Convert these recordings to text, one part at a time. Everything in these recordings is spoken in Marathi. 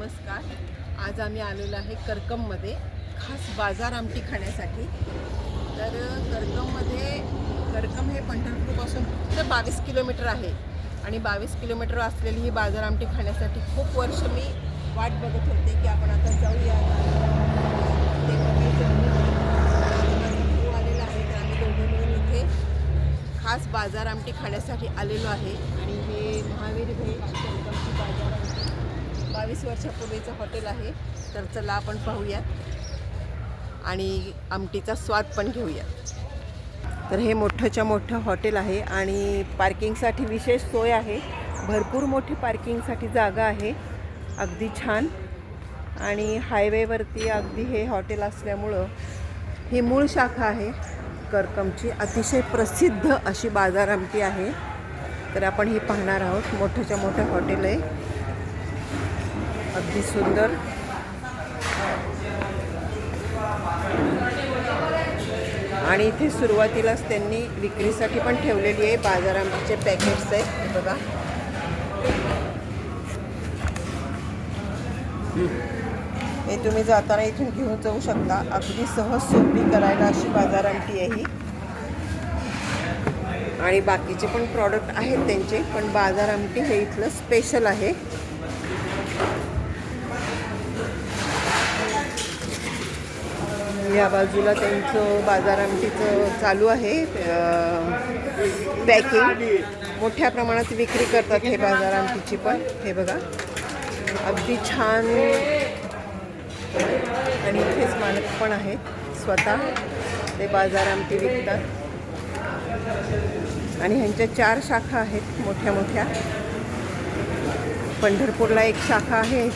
नमस्कार. आज आम्ही आलेलो आहे करकममध्ये खास बाजार आमटी खाण्यासाठी. तर करकममध्ये करकम हे पंढरपूरपासून फक्त बावीस किलोमीटर आहे. आणि बावीस किलोमीटर असलेली ही बाजार आमटी खाण्यासाठी खूप वर्ष मी वाट बघत होते की आपण आता जाऊया. ते म्हणजे बघायचं आहे तर आम्ही दोघं मिळून इथे खास बाजार आमटी खाण्यासाठी आलेलो आहे. आणि हे महावीर भेट करकमची बाजार आमटी. बावीस वर्षापूर्वीचं हॉटेल आहे. तर चला आपण पाहूयात आणि आमटीचा स्वाद पण घेऊया. तर हे मोठंच्या मोठं हॉटेल आहे आणि पार्किंगसाठी विशेष सोय आहे. भरपूर मोठी पार्किंगसाठी जागा आहे. अगदी छान. आणि हायवेवरती अगदी हे हॉटेल असल्यामुळं ही मूळ शाखा आहे. करकमची अतिशय प्रसिद्ध अशी बाजार आमटी आहे. तर आपण ही पाहणार आहोत. मोठंच्या मोठं हॉटेल आहे. अगदी सुंदर. आणि इथे सुरुवातीलाच त्यांनी विक्रीसाठी पण ठेवलेली आहे. बाजारामचे पॅकेट्स आहेत. हे बघा. हे तुम्ही जाताना इथून घेऊन जाऊ शकता. अगदी सहज सोपी करायला अशी बाजार आमटी आहे ही. आणि बाकीचे पण प्रॉडक्ट आहेत त्यांचे पण बाजार आमटी हे इथलं स्पेशल आहे. या बाजूला त्यांचं बाजार आमटीचं चालू आहे पॅकिंग मोठ्या प्रमाणात विक्री करतात हे बाजार आमटीची पण हे बघा. अगदी छान. आणि इथेच मालक पण आहेत स्वतः. ते बाजार आमटी विकतात. आणि ह्यांच्या चार शाखा आहेत मोठ्या मोठ्या. पंढरपूरला एक शाखा आहे.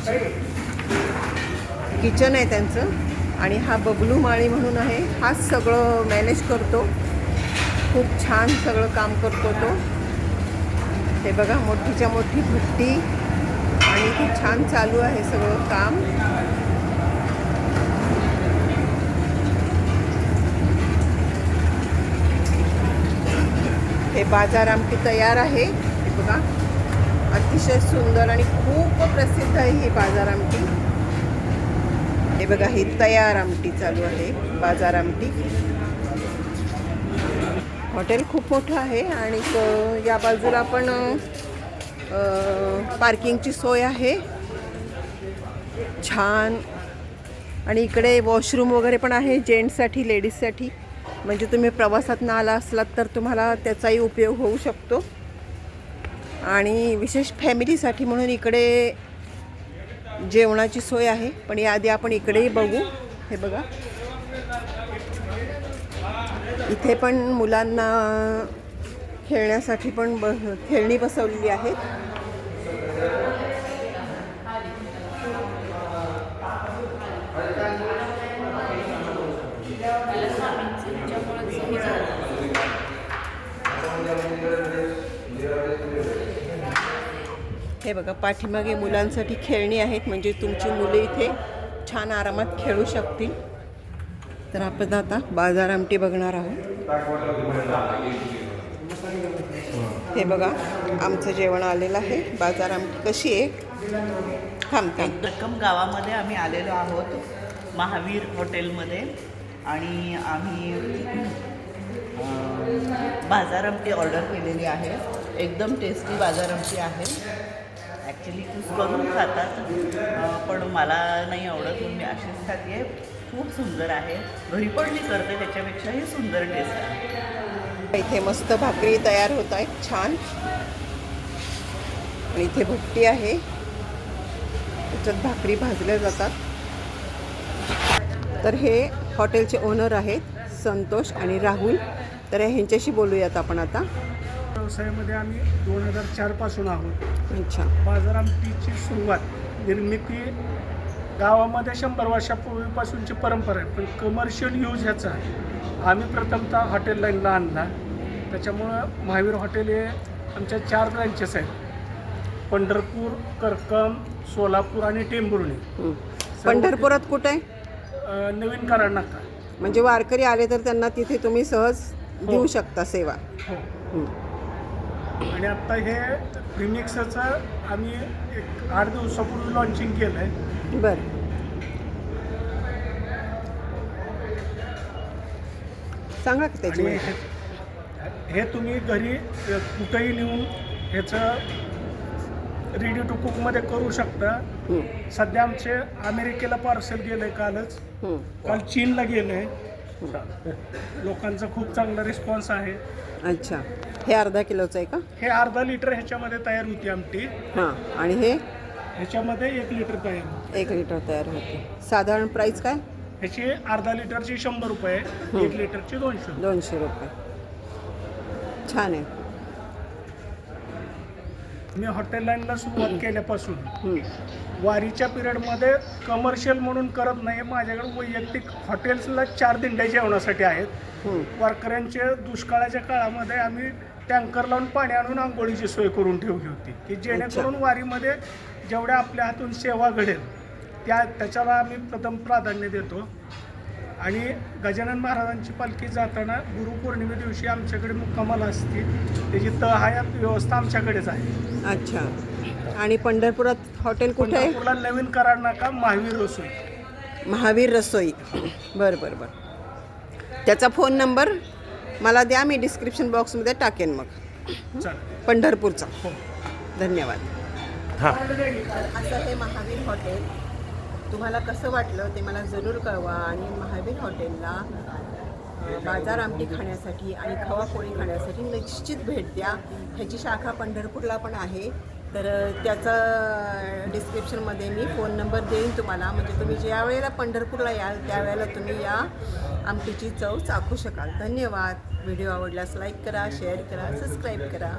किचन आहे त्यांचं. आणि हा बबलू माळी म्हणून आहे. हाच सगळं मॅनेज करतो. खूप छान सगळं काम करतो तो. हे बघा मोठीच्या मोठी भट्टी आणि खूप छान चालू आहे सगळं काम. हे बाजार आमटी तयार आहे. हे बघा अतिशय सुंदर आणि खूप प्रसिद्ध आहे ही बाजार आमटी. हे बघा ही तयार आमटी चालू आहे बाजार आमटी. हॉटेल खूप मोठं आहे आणि या बाजूला पण पार्किंगची सोय आहे. छान. आणि इकडे वॉशरूम वगैरे पण आहे जेंट्ससाठी लेडीजसाठी. म्हणजे तुम्ही प्रवासात आला असलात तर तुम्हाला त्याचाही उपयोग होऊ शकतो. आणि विशेष फॅमिलीसाठी म्हणून इकडे जेवणाची सोय आहे पण याआधी आपण इकडेही बघू. हे बघा. इथे पण मुलांना खेळण्यासाठी पण ब खेळणी बसवलेली आहेत. हे बघा पाठीमागे मुलांसाठी खेळणी आहेत म्हणजे तुमची मुले इथे छान आरामात खेळू शकतील. तर आपण आता बाजार आमटी बघणार आहोत. हे बघा आमचं जेवण आलेलं आहे. बाजार आमटी कशी आहे? थांब थांब. रक्कम गावामध्ये आम्ही आलेलो आहोत महावीर हॉटेलमध्ये. आणि आम्ही बाजार आमटी ऑर्डर केलेली आहे. एकदम टेस्टी बाजार आमटी आहे. ॲक्च्युली खूप करून खातात. पण मला नाही आवडत म्हणून मी अशीच खाते. आहे खूप सुंदर आहे. घरी पण मी करते त्याच्यापेक्षाही सुंदर टेस्ट आहे. इथे मस्त भाकरी तयार होत आहेत छान. आणि इथे भट्टी आहे. त्याच्यात भाकरी भाजल्या जातात. तर हे हॉटेलचे ओनर आहेत संतोष आणि राहुल. तर ह्यांच्याशी बोलूयात आपण आता. व्यवसायामध्ये आम्ही दोन हजार चारपासून आहोत. अच्छा. बाजार आमटीची सुरुवात निर्मिती गावामध्ये शंभर वर्षापूर्वीपासूनची परंपरा आहे पण कमर्शियल यूज ह्याचा आम्ही प्रथमतः हॉटेल लाईनला आणला. त्याच्यामुळं महावीर हॉटेल हे आमच्या चार ब्रँचेस आहेत. पंढरपूर करकम सोलापूर आणि टेंभुर्णी. हं. पंढरपुरात कुठे आहे? नवीन कराड नाका म्हणजे वारकरी आले तर त्यांना तिथे तुम्ही सहज देऊ शकता सेवा. हो. हं. आणि आत्ता हे प्रिमिक्सचं आम्ही एक आठ दिवसापूर्वी लॉन्चिंग केलं आहे बरं. सांगा की त्याची आणि माहिती. हे- हे तुम्ही घरी अ, कुठंही नेऊन ह्याचं रेडी टू कुकमध्ये करू शकता. हं, सध्या आमचे अमेरिकेला पार्सल गेलं आहे कालच. हं. काल चीनला गेलं आहे लोकांचा खूप चांगला रिस्पॉन्स आहे. अच्छा. हे अर्धा किलोचं आहे का? हे अर्धा लिटर ह्याच्यामध्ये तयार होती आमटी. हां. आणि हे? ह्याच्यामध्ये एक लिटर तयार होते. एक लिटर तयार होते. साधारण प्राईस काय? ह्याची अर्धा लिटरची शंभर रुपये एक लिटरची दोनशे रुपये. दोनशे रुपये. छान आहे. मी हॉटेल लाईनला सुरुवात केल्यापासून. वारीच्या पिरियडमध्ये कमर्शियल म्हणून करत नाही माझ्याकडे वैयक्तिक हॉटेल्सला चार दिंड्या जेवणासाठी आहेत. हं. वारकऱ्यांच्या दुष्काळाच्या काळामध्ये आम्ही टँकर लावून पाणी आणून आंघोळीची सोय करून ठेवली होती. की जेणेकरून वारीमध्ये जेवढ्या आपल्या हातून सेवा घडेल त्या त्याच्याला आम्ही प्रथम प्राधान्य देतो. आणि गजानन महाराजांची पालखी जाताना गुरुपौर्णिमे दिवशी आमच्याकडे मुक्कामाला असते. त्याची तहायात व्यवस्था आमच्याकडेच आहे. अच्छा. आणि पंढरपुरात हॉटेल कुठे आहे? पंढरपूरला नवीन कराड नाका महावीर रसोई. महावीर रसोई. बरं बरं बरं. त्याचा फोन नंबर मला द्या मी डिस्क्रिप्शन बॉक्समध्ये टाकेन मग. चालेल. पंढरपूरचा. हो. धन्यवाद. हां. असं हे महावीर हॉटेल. तुम्हाला कसं वाटलं ते मला जरूर कळवा. आणि महावीर हॉटेलला बाजार आमटी खाण्यासाठी आणि खवापोळी खाण्यासाठी निश्चित भेट द्या. ह्याची शाखा पंढरपूरला पण आहे. तर त्याचं त्याचा डिस्क्रिप्शनमध्ये मी फोन नंबर देईन तुम्हाला. म्हणजे तुम्ही ज्या वेळेला पंढरपूरला याल त्यावेळेला तुम्ही या आमटीची चव चाखू शकाल. धन्यवाद. व्हिडिओ आवडल्यास लाईक करा शेअर करा सबस्क्राईब करा.